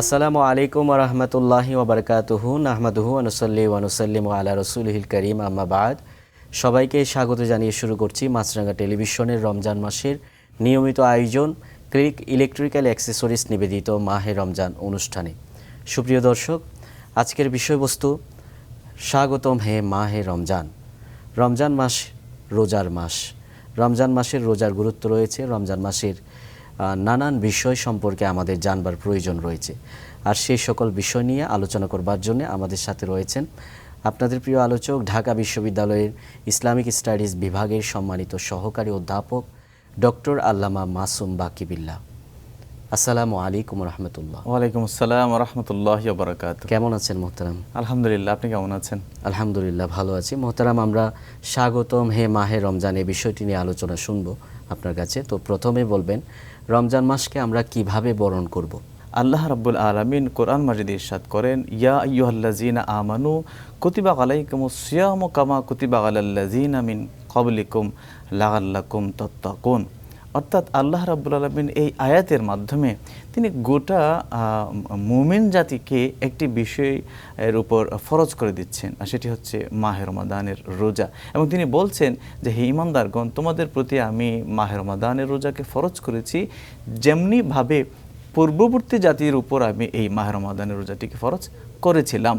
আসসালামু আলাইকুম রহমতুল্লাহি ওবরকাতুহু নাহমাদুহু আনুসল্লি ওয়ানুসাল্লিম আলা রসুলহিল করিম আম্মাবাদ সবাইকে স্বাগত জানিয়ে শুরু করছি মাছরাঙ্গা টেলিভিশনের রমজান মাসের নিয়মিত আয়োজন, ক্রিক ইলেকট্রিক্যাল অ্যাক্সেসরিজ নিবেদিত মাহে রমজান অনুষ্ঠানে। সুপ্রিয় দর্শক, আজকের বিষয়বস্তু, স্বাগতম হে মাহে রমজান। রমজান মাস রোজার মাস। রমজান মাসের রোজার গুরুত্ব রয়েছে। রমজান মাসের নানান বিষয় সম্পর্কে আমাদের জানবার প্রয়োজন রয়েছে। আর সেই সকল বিষয় নিয়ে আলোচনা করবার জন্য আমাদের সাথে রয়েছেন আপনাদের প্রিয় আলোচক ঢাকা বিশ্ববিদ্যালয়ের ইসলামিক স্টাডিজ বিভাগের সম্মানিত সহকারী অধ্যাপক ডক্টর আল্লামা মাসুম বাকিবিল্লা আসসালামু আলাইকুম রহমতুল্লাহ। ওয়ালাইকুম আসসালাম রহমতুল্লাহ বারাকাত। কেমন আছেন মোহতারাম? আলহামদুলিল্লাহ আপনি কেমন আছেন? আলহামদুলিল্লাহ ভালো আছি। মোহতারাম আমরা স্বাগতম হে মাহে রমজান এই বিষয়টি নিয়ে আলোচনা শুনব আপনার কাছে। তো প্রথমে বলবেন রমজান মাসকে আমরা কীভাবে বরণ করব। আল্লাহ রাব্বুল আলামিন কোরআন মাজিদ ইরশাদ করেন, ইয়া আইয়ুহাল্লাযীনা আমানু কুতিবা আলাইকুমুস সিয়াম কামা কুতিবা আলাল্লাযীনা মিন ক্বাবলিকুম লাআল্লাকুম তাত্তাকুন অর্থাৎ আল্লাহ রাব্বুল আলামিন এই আয়াতের মাধ্যমে তিনি গোটা মুমিন জাতিকে একটি বিষয়ের উপর ফরজ করে দিচ্ছেন, আর সেটি হচ্ছে মাহে রমাদানের রোজা। এবং তিনি বলছেন যে, হে ইমানদারগণ, তোমাদের প্রতি আমি মাহে রমাদানের রোজাকে ফরজ করেছি। যেমনিভাবে পূর্ববর্তী জাতির উপর আমি এই মাহে রমাদানের রোজাটিকে ফরজ করেছিলাম।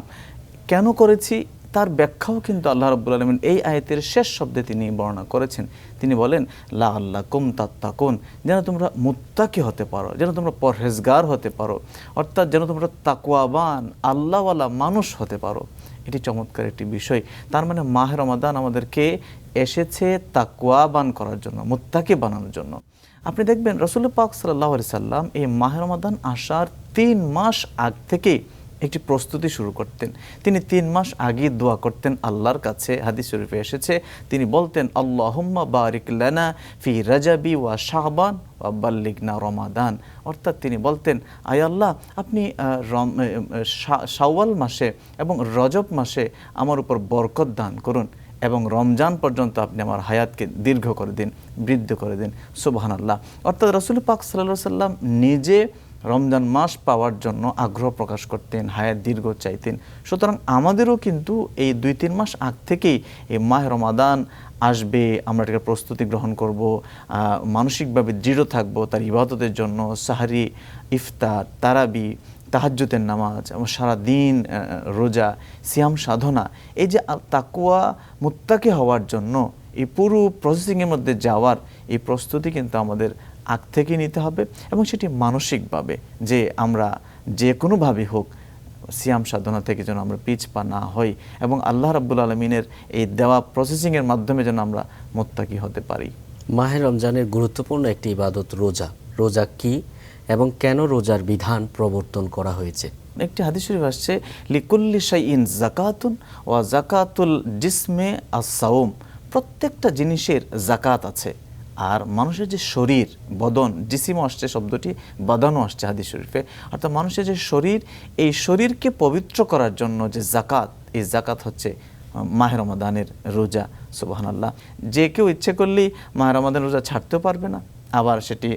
কেন করেছি? তার ব্যাখ্যাও কিন্তু আল্লাহ রব্বুল আলমিন এই আয়তের শেষ শব্দে তিনি বর্ণনা করেছেন। তিনি বলেন, লা আল্লাহ কুম তাত্তাকুন যেন তোমরা মুত্তাকি হতে পারো, যেন তোমরা পরহেজগার হতে পারো, অর্থাৎ যেন তোমরা তাকুয়াবান আল্লাহওয়ালা মানুষ হতে পারো। এটি চমৎকার একটি বিষয়। তার মানে মাহে রমাদান আমাদেরকে এসেছে তাকুয়াবান করার জন্য, মুত্তাকি বানানোর জন্য। আপনি দেখবেন রসুল পাক সাল্লাহ সাল্লাম এই মাহে রমাদান আসার তিন মাস আগ থেকে একটি প্রস্তুতি শুরু করতেন। তিনি তিন মাস আগে দোয়া করতেন আল্লাহর কাছে। হাদিস শরীফে এসেছে, তিনি বলতেন, আল্লাহুম্মা বারিক লানা ফি রাজাবি ওয়া শাহবান ওয়া বাল্লিগনা রমাদান। অর্থাৎ তিনি বলতেন, আয় আল্লাহ, আপনি শাওয়াল মাসে এবং রজব মাসে আমার উপর বরকত দান করুন এবং রমজান পর্যন্ত আপনি আমার হায়াতকে দীর্ঘ করে দিন, বৃদ্ধ করে দিন। সুবহান আল্লাহ অর্থাৎ রসুল পাক সাল্লাহ সাল্লাম নিজে রমজান মাস পাওয়ার জন্য আগ্রহ প্রকাশ করতেন, হায়াত দীর্ঘ চাইতেন। সুতরাং আমাদেরও কিন্তু এই দুই তিন মাস আগ থেকেই এই মাহ রমাদান আসবে, আমরা এটাকে প্রস্তুতি গ্রহণ করব মানসিকভাবে দৃঢ় থাকব তার ইবাদতের জন্য, সাহারি, ইফতার, তারাবি তাহাজ্জুতের নামাজ, এবং সারাদিন রোজা, সিয়াম সাধনা। এই যে তাকুয়া মুত্তাকে হওয়ার জন্য, এই পুরো প্রসেসিংয়ের মধ্যে যাওয়ার এই প্রস্তুতি কিন্তু আমাদের আগ থেকে নিতে হবে এবং সেটি মানসিকভাবে যে আমরা যে কোনোভাবে হোক সিয়াম সাধনা থেকে যেন আমরা পিছ পা না হই এবং আল্লাহ রাব্বুল আলমিনের এই দেওয়া প্রসেসিংয়ের মাধ্যমে যেন আমরা মোত্তাকি হতে পারি। মাহে রমজানের গুরুত্বপূর্ণ একটি ইবাদত রোজা। রোজা কি এবং কেন রোজার বিধান প্রবর্তন করা হয়েছে? একটি হাদিস শরীফ আসছে লিকুল্লি শাইইন জাকাতুন ওয়া জাকাতুল জিসমে আসাউম প্রত্যেকটা জিনিসের জাকাত আছে। আর মানুষের যে শরীর, বদন, জিসিমও আসছে, শব্দটি বাদানও আসছে হাদিস শরীফে। অর্থাৎ মানুষের যে শরীর, এই শরীরকে পবিত্র করার জন্য যে জাকাত এই জাকাত হচ্ছে মাহে রমাদানের রোজা, সুবাহানাল্লাহ। যে কেউ ইচ্ছে করলেই মাহে রমাদান রোজা ছাড়তেও পারবে না। আবার সেটি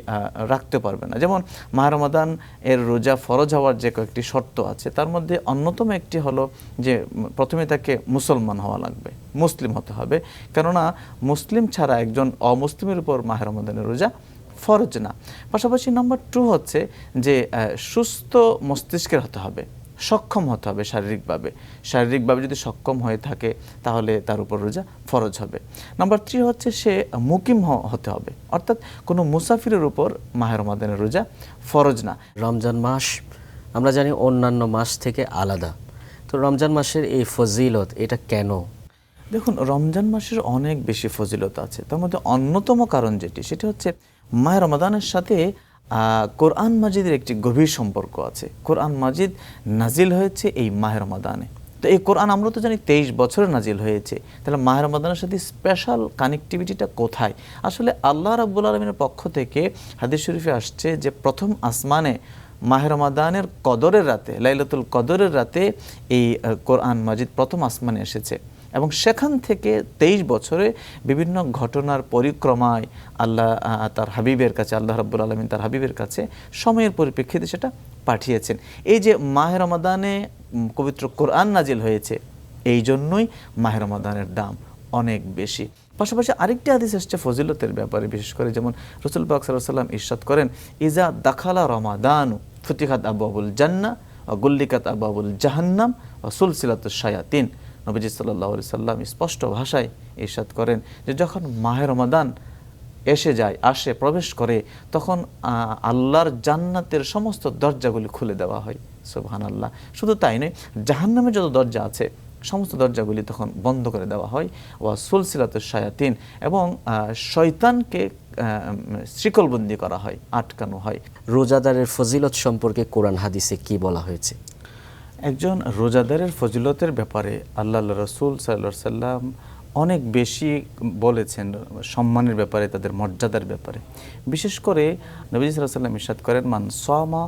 রাখতে পারবে না। যেমন মাহরমাদান এর রোজা ফরজ হওয়ার যে কয়েকটি শর্ত আছে, তার মধ্যে অন্যতম একটি হলো যে প্রথমে তাকে মুসলমান হওয়া লাগবে, মুসলিম হতে হবে। কেননা মুসলিম ছাড়া একজন অমুসলিমের উপর মাহে রমাদানের রোজা ফরজ না। পাশাপাশি নম্বর টু হচ্ছে যে সুস্থ মস্তিষ্কের হতে হবে। সক্ষম হতে হবে শারীরিকভাবে। শারীরিকভাবে যদি সক্ষম হয়ে থাকে তাহলে তার উপর রোজা ফরজ হবে। নাম্বার থ্রি হচ্ছে সে মুকিম হতে হবে। অর্থাৎ কোনো মুসাফিরের উপর মাহের রমাদানের রোজা ফরজ না। রমজান মাস আমরা জানি অন্যান্য মাস থেকে আলাদা। তো রমজান মাসের এই ফজিলত এটা কেন? দেখুন রমজান মাসের অনেক বেশি ফজিলত আছে। তার মধ্যে অন্যতম কারণ যেটি সেটি হচ্ছে মায়ের রমাদানের সাথে কোরআন মাজিদের একটি গভীর সম্পর্ক আছে। কোরআন মাজিদ নাজিল হয়েছে এই মাহের রমাদানে। তো এই কোরআন আমরা তো জানি তেইশ বছরে নাজিল হয়েছে। তাহলে মাহের রমাদানের সাথে স্পেশাল কানেক্টিভিটিটা কোথায়? আসলে আল্লাহ রাব্বুল আলমিনের পক্ষ থেকে হাদিস শরীফে আসছে যে প্রথম আসমানে মাহের রমাদানের কদরের রাতে, লাইলাতুল কদরের রাতে এই কোরআন মাজিদ প্রথম আসমানে এসেছে। এবং সেখান থেকে তেইশ বছরে বিভিন্ন ঘটনার পরিক্রমায় আল্লাহ তার হাবিবের কাছে, আল্লাহ রাব্বুল আলমিন তার হাবিবের কাছে সময়ের পরিপ্রেক্ষিতে সেটা পাঠিয়েছেন। এই যে মাহে রমাদানে পবিত্র কোরআন নাজিল হয়েছে, এই জন্যই মাহে রমাদানের দাম অনেক বেশি। পাশাপাশি আরেকটি হাদিস আসছে ফজিলতের ব্যাপারে, বিশেষ করে যেমন রসুল পাক সাল্লাম ইরশাদ করেন, ইজা দাখালা রমাদানু ফতিহাত আবু আবুল জান্না গুল্লিকাত আবু আবুল জাহান্নাম সুলসিলাত শায়াতিন। নবীজি সাল্লাহ সাল্লাম স্পষ্ট ভাষায় ইরশাদ করেন যে যখন মাহে রমাদান এসে যায়, আসে, প্রবেশ করে, তখন আল্লাহর জান্নাতের সমস্ত দরজাগুলি খুলে দেওয়া হয়। সুবহান আল্লাহ শুধু তাই নয়, জাহান্নামে যত দরজা আছে, সমস্ত দরজাগুলি তখন বন্ধ করে দেওয়া হয়। ওয়া সুলসিলাত শায়াতিন এবং শয়তানকে শিকলবন্দি করা হয়, আটকানো হয়। রোজাদারের ফজিলত সম্পর্কে কোরআন হাদিসে কি বলা হয়েছে? একজন রোজাদারের ফজিলতের ব্যাপারে আল্লাহ রসুল সাল্লা সাল্লাম অনেক বেশি বলেছেন সম্মানের ব্যাপারে, তাদের মর্যাদার ব্যাপারে। বিশেষ করে নবী সাল্লাহ সাল্লাম ইসাদ করেন, মান সামা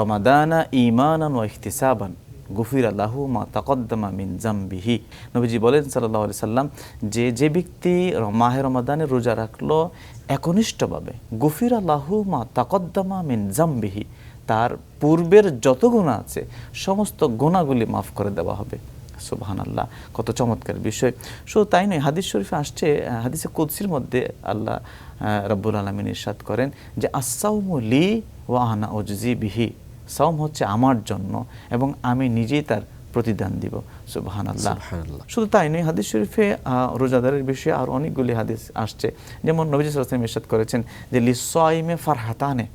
রমাদানা ইমানান ও ইহতিসাবান গুফির আল্লাহু মা তাকদ্দামা মিন জাম্বিহি। নবীজি বলেন সাল্লাহ আলি সাল্লাম যে যে ব্যক্তি মাহে রমাদানে রোজা রাখল একনিষ্ঠভাবে, গুফির আল্লাহু মা তাকদ্দামা মিন জাম্বিহি। তার পূর্বের যত গুণা আছে সমস্ত গোনাগুলি মাফ করে দেওয়া হবে। সুবহান আল্লাহ কত চমৎকার বিষয়। শুধু তাই নয় হাদিস শরীফে আসছে হাদিসে কুদসির মধ্যে আল্লাহ রব্বুল আলমিন ইরশাদ করেন যে আসাউমু লি ওয়াহানা ওজি বিহি। সাউম হচ্ছে আমার জন্য এবং আমি নিজেই তার প্রতিদান দিব। সুবহান আল্লাহ। শুধু তাই নয় হাদিস শরীফে রোজাদারের বিষয়ে আর অনেকগুলি হাদিস আসছে। যেমন নবীজ সাল্লাম ইরশাদ করেছেন যে লিসাইমে ফারহাতানে।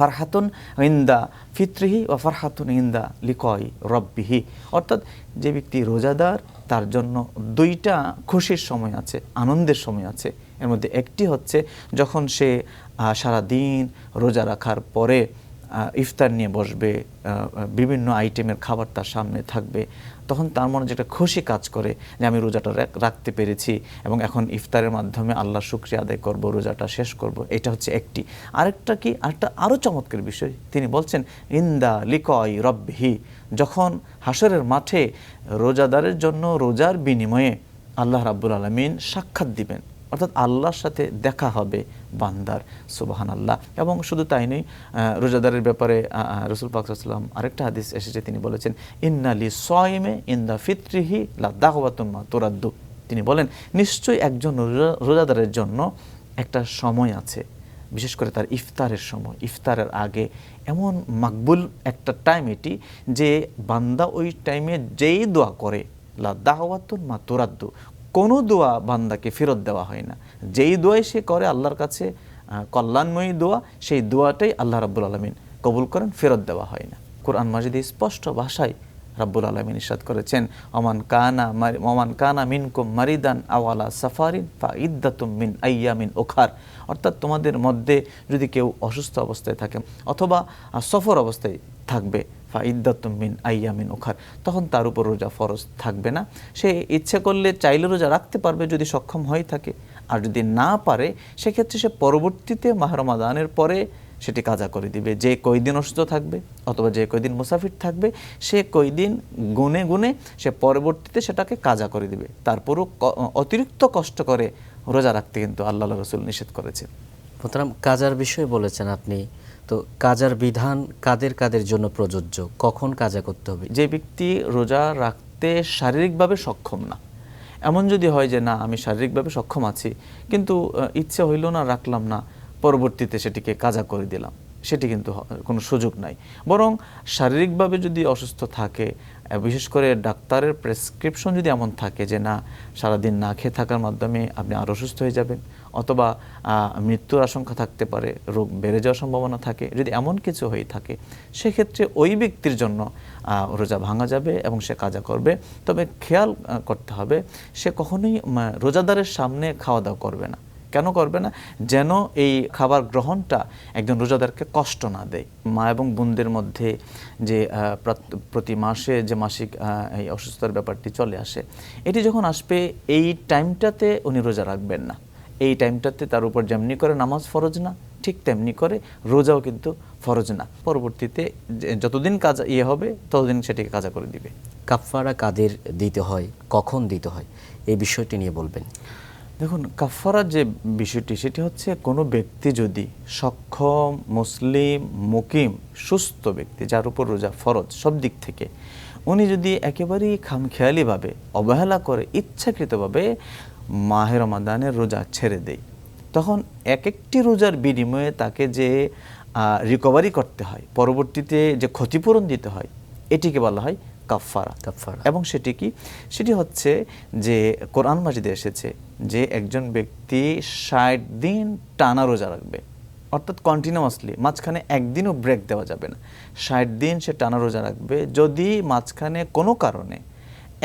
ফারহাতুন ইন্দা ফিত্রিহি ও ফারহাতুন ইন্দা লিকয় রব্বিহি। অর্থাৎ যে ব্যক্তি রোজাদার, তার জন্য দুইটা খুশির সময় আছে, আনন্দের সময় আছে। এর মধ্যে একটি হচ্ছে যখন সে সারা দিন রোজা রাখার পরে ইফতার নিয়ে বসবে বিভিন্ন আইটেমের খাবার তার সামনে থাকবে, তখন তার মনে যে একটা খুশি কাজ করে যে আমি রোজাটা রাখতে পেরেছি এবং এখন ইফতারের মাধ্যমে আল্লাহ শুক্রিয়া আদায় করব, রোজাটা শেষ করব, এটা হচ্ছে একটি। আরেকটা কি, আরেকটা আরও চমৎকার বিষয়, তিনি বলছেন, ইন্দা লিকয় রব্বিহি যখন হাসরের মাঠে রোজাদারের জন্য রোজার বিনিময়ে আল্লাহ রাব্বুল আলমিন সাক্ষাৎ দিবেন। অর্থাৎ আল্লাহর সাথে দেখা হবে বান্দার সুবাহান আল্লাহ এবং শুধু তাই নয় রোজাদারের ব্যাপারে রসুল পাকসাল্লাম আরেকটা হাদিস এসেছে, তিনি বলেছেন ইন্নালি সয়েমে ইন্দা ফিত্রিহি লা দাহওয়াতুম্মা তোরাদ্দু। তিনি বলেন, নিশ্চয়ই একজন রোজা- রোজাদারের জন্য একটা সময় আছে, বিশেষ করে তার ইফতারের সময়। ইফতারের আগে এমন মাকবুল একটা টাইম এটি যে বান্দা ওই টাইমে যেই দোয়া করে, লা মা তোরাদ্দু। কোনো দোয়া বান্দাকে ফেরত দেওয়া হয় না। যেই দোয়াই সে করে আল্লাহর কাছে কল্যাণময়ী দোয়া, সেই দোয়াটাই আল্লাহ রাবুল আলমিন কবুল করেন, ফেরত দেওয়া হয় না। কোরআন মাজিদি স্পষ্ট ভাষায় রাব্বুল আলমিন ইসাদ করেছেন অমান কানা অমান কানা মিনকুম মারিদান আওয়ালা সাফারিন ফা ইদ্দাতুম মিন আইয়ামিন ওখার অর্থাৎ তোমাদের মধ্যে যদি কেউ অসুস্থ অবস্থায় থাকে অথবা সফর অবস্থায় থাকবে ফা ইদ্দাতুম মিন আইয়ামিন ওখার তখন তার উপর রোজা ফরজ থাকবে না। সে ইচ্ছে করলে চাইলে রোজা রাখতে পারবে যদি সক্ষম হয়ে থাকে। আর যদি না পারে, সেক্ষেত্রে সে পরবর্তীতে মাহরমাদানের পরে সেটি কাজা করে দিবে। যে কয়দিন অসুস্থ থাকবে অথবা যে কয়দিন মুসাফির থাকবে সে কয়দিন গুনে গুনে সে পরবর্তীতে সেটাকে কাজা করে দিবে। তারপরও অতিরিক্ত কষ্ট করে রোজা রাখতে কিন্তু আল্লাহ রসুল নিষেধ করেছে মোহতারাম কাজার বিষয়ে বলেছেন আপনি তো কাজার বিধান কাদের কাদের জন্য প্রযোজ্য? কখন কাজা করতে হবে? যে ব্যক্তি রোজা রাখতে শারীরিকভাবে সক্ষম না এমন যদি হয় যে না আমি শারীরিকভাবে সক্ষম আছি কিন্তু ইচ্ছে হইল না রাখলাম না পরবর্তীতে সেটিকে কাজা করে দিলাম। সেটি কিন্তু কোনো সুযোগ নাই। বরং শারীরিকভাবে যদি অসুস্থ থাকে বিশেষ করে ডাক্তারের প্রেসক্রিপশন যদি এমন থাকে যে, না, সারাদিন না খেয়ে থাকার মাধ্যমে আপনি আরও অসুস্থ হয়ে যাবেন, অথবা মৃত্যুর আশঙ্কা থাকতে পারে, রোগ বেড়ে যাওয়ার সম্ভাবনা থাকে, যদি এমন কিছু হয়ে থাকে, সেক্ষেত্রে ওই ব্যক্তির জন্য রোজা ভাঙা যাবে এবং সে কাজা করবে। তবে খেয়াল করতে হবে, সে কখনোই রোজাদারের সামনে খাওয়া দাওয়া করবে না। কেন করবে না? যেন এই খাবার গ্রহণটা একজন রোজাদারকে কষ্ট না দেয়। মা এবং বোনদের মধ্যে যে প্রতি মাসে যে মাসিক এই অসুস্থতার ব্যাপারটি চলে আসে, এটি যখন আসবে, এই টাইমটাতে উনি রোজা রাখবেন না। এই টাইমটাতে তার উপর যেমনি করে নামাজ ফরজ না, ঠিক তেমনি করে রোজাও কিন্তু ফরজ না। পরবর্তীতে যতদিন কাজ ইয়ে হবে, ততদিন সেটিকে কাজা করে দিবে। কাফফারা কাদের দিতে হয়? কখন দিতে হয়? এই বিষয়টি নিয়ে বলবেন। দেখুন কাফারার যে বিষয়টি, সেটি হচ্ছে কোনো ব্যক্তি যদি সক্ষম, মুসলিম, মুকিম, সুস্থ ব্যক্তি, যার উপর রোজা ফরজ, সব দিক থেকে, উনি যদি একেবারেই খামখেয়ালিভাবে অবহেলা করে, ইচ্ছাকৃতভাবে মাহে রমাদানের রোজা ছেড়ে দেয়, তখন এক একটি রোজার বিনিময়ে তাকে যে রিকভারি করতে হয়, পরবর্তীতে যে ক্ষতিপূরণ দিতে হয়, এটিকে বলা হয় কাফারা কাফফারা। এবং সেটি কি? সেটি হচ্ছে যে কোরআন মাজিদে এসেছে যে একজন ব্যক্তি ষাট দিন টানা রোজা রাখবে। অর্থাৎ কন্টিনিউয়াসলি মাঝখানে একদিনও ব্রেক দেওয়া যাবে না। ষাট দিন সে টানা রোজা রাখবে যদি মাঝখানে কোনো কারণে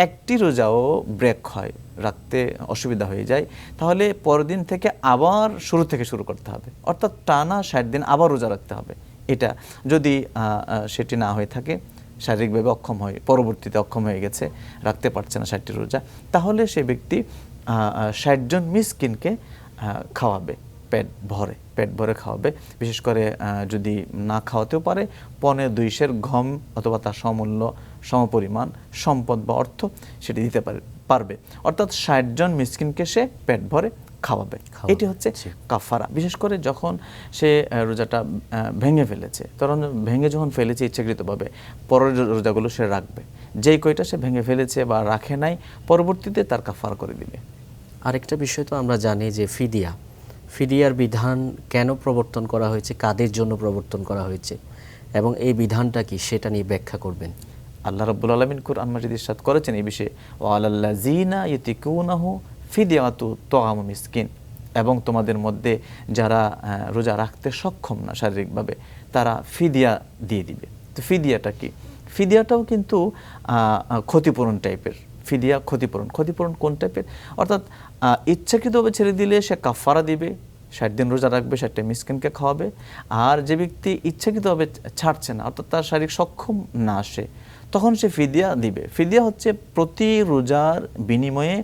একটি রোজাও ব্রেক হয় রাখতে অসুবিধা হয়ে যায় তাহলে পরের দিন থেকে আবার শুরু থেকে শুরু করতে হবে। অর্থাৎ টানা ষাট দিন আবার রোজা রাখতে হবে। এটা যদি সেটি না হয়ে থাকে শারীরিকভাবে অক্ষম হয়ে, পরবর্তীতে অক্ষম হয়ে গেছে, রাখতে পারছে না ষাটটি রোজা, তাহলে সে ব্যক্তি ষাটজন মিসকিনকে খাওয়াবে, পেট ভরে পেট ভরে খাওয়াবে। বিশেষ করে যদি না খাওয়াতেও পারে, পনে দুইশের ঘম অথবা তার সমূল্য সমপরিমাণ, সম্পদ বা অর্থ সেটি দিতে পারে, পারবে। অর্থাৎ ষাটজন মিসকিনকে সে পেট ভরে খাওয়াবে। এটি হচ্ছে কাফারা বিশেষ করে যখন সে রোজাটা ভেঙে ফেলেছে তখন ভেঙে যখন ফেলেছে ইচ্ছাকৃতভাবে পরের রোজাগুলো সে রাখবে। যেই কয়টা সে ভেঙে ফেলেছে বা রাখে নাই পরবর্তীতে তার কাফারা করে দিবে। আরেকটা বিষয় তো আমরা জানি যে ফিদিয়া ফিদিয়ার বিধান কেন প্রবর্তন করা হয়েছে কাদের জন্য প্রবর্তন করা হয়েছে এবং এই বিধানটা কি সেটা নিয়ে ব্যাখ্যা করবেন। আল্লাহ রব্বুল আলমিন কুরআন মাজিদ ইরশাদ করেছেন এই বিষয়ে ও আল্লাহ জিনা ইতিকুনাহু ফিদিয়াতু তোয়াম মিসকিন এবং তোমাদের মধ্যে যারা রোজা রাখতে সক্ষম না শারীরিকভাবে, তারা ফিদিয়া দিয়ে দিবে। তো ফিদিয়াটা কি? ফিদিয়াটাও কিন্তু ক্ষতিপূরণ টাইপের। ফিদিয়া ক্ষতিপূরণ। ক্ষতিপূরণ কোন টাইপের? অর্থাৎ ইচ্ছাকৃতভাবে ছেড়ে দিলে সে কাফারা দিবে, ষাট দিন রোজা রাখবে, ষাটটা মিসকিনকে খাওয়াবে। আর যে ব্যক্তি ইচ্ছাকৃতভাবে ছাড়ছে না, অর্থাৎ তার শারীরিক সক্ষম না আসে তখন সে ফিদিয়া দিবে। ফিদিয়া হচ্ছে প্রতি রোজার বিনিময়ে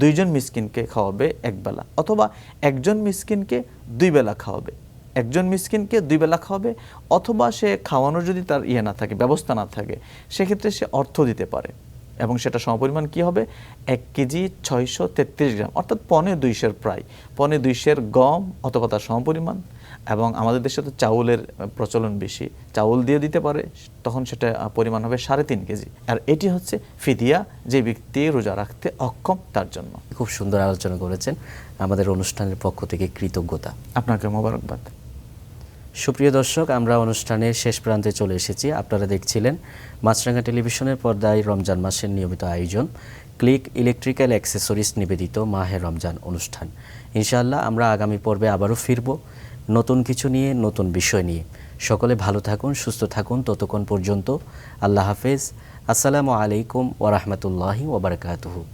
দুইজন মিসকিনকে খাওয়াবে একবেলা অথবা একজন মিসকিনকে দুই বেলা খাওয়াবে। একজন মিসকিনকে দুই বেলা খাওয়াবে অথবা সে খাওয়ানোর যদি তার ইয়ে না থাকে, ব্যবস্থা না থাকে, সেক্ষেত্রে সে অর্থ দিতে পারে এবং সেটা সমপরিমাণ কি হবে? এক কেজি ছয়শো তেত্রিশ গ্রাম, অর্থাৎ পনে দুইশের প্রায়, পনে দুইশের গম অথবা তার সমপরিমাণ। এবং আমাদের দেশে তো চাউলের প্রচলন বেশি। চাউল দিয়ে দিতে পারে তখন সেটা পরিমাণ হবে সাড়ে তিন কেজি। আর এটি হচ্ছে ফিদিয়া যে ব্যক্তি রোজা রাখতে অক্ষম তার জন্য। খুব সুন্দর আলোচনা করেছেন আমাদের অনুষ্ঠানের পক্ষ থেকে কৃতজ্ঞতা। আপনাকে মোবারকবাদ। সুপ্রিয় দর্শক আমরা অনুষ্ঠানের শেষ প্রান্তে চলে এসেছি। আপনারা দেখছিলেন মাছরাঙ্গা টেলিভিশনের পর্দায় রমজান মাসের নিয়মিত আয়োজন। ক্লিক ইলেকট্রিক্যাল অ্যাক্সেসরিজ নিবেদিত মাহে রমজান অনুষ্ঠান। ইনশাআল্লাহ আমরা আগামী পর্বে আবারও ফিরব। নতুন কিছু নিয়ে, নতুন বিষয় নিয়ে। সকলে ভালো থাকুন, সুস্থ থাকুন ততক্ষণ পর্যন্ত। আল্লাহ হাফেজ। আসসালামু আলাইকুম ওরহমতুল্লাহি ওবরকাতুহু